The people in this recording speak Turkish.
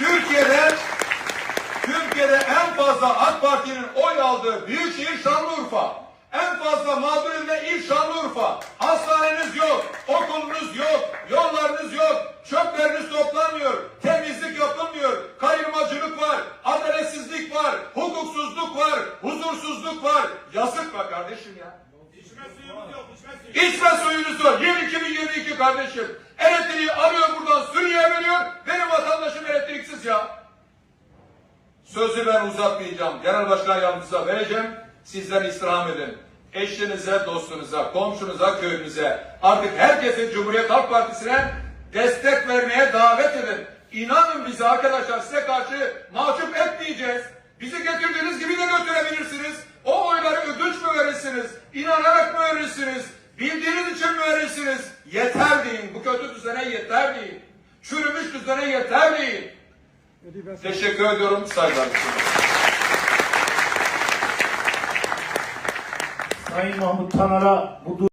Türkiye'de Türkiye'de en fazla AK Parti'nin oy aldığı büyük şehir Şanlıurfa. En fazla mağdur edilen il Şanlıurfa. Hastaneniz yok, okulunuz yok, yollarınız yok, çöpleriniz toplanmıyor, temizlik yapılmıyor, kayırmacılık var, adaletsizlik var, hukuksuzluk var, huzursuzluk var. Yazık be kardeşim ya. İçme suyunuz yok. Yıl 2022 kardeşim. Elektriği alıyor buradan Sözü ben uzatmayacağım. Genel Başkan Yardımcısına vereceğim. Sizden istirham edin. Eşinize, dostunuza, komşunuza, köyünüze, artık herkese Cumhuriyet Halk Partisi'ne destek vermeye davet edin. İnanın bize arkadaşlar size karşı mahcup etmeyeceğiz. Bizi getirdiğiniz gibi de götürebilirsiniz. O oyları ödünç mü verirsiniz? İnanarak mı verirsiniz? Bildiğiniz için mi verirsiniz? Yeter deyin. Bu kötü düzene yeter deyin. Çürümüş düzene yeter deyin. Teşekkür ediyorum. Saygılar. Sayın Mahmut Tanar'a bu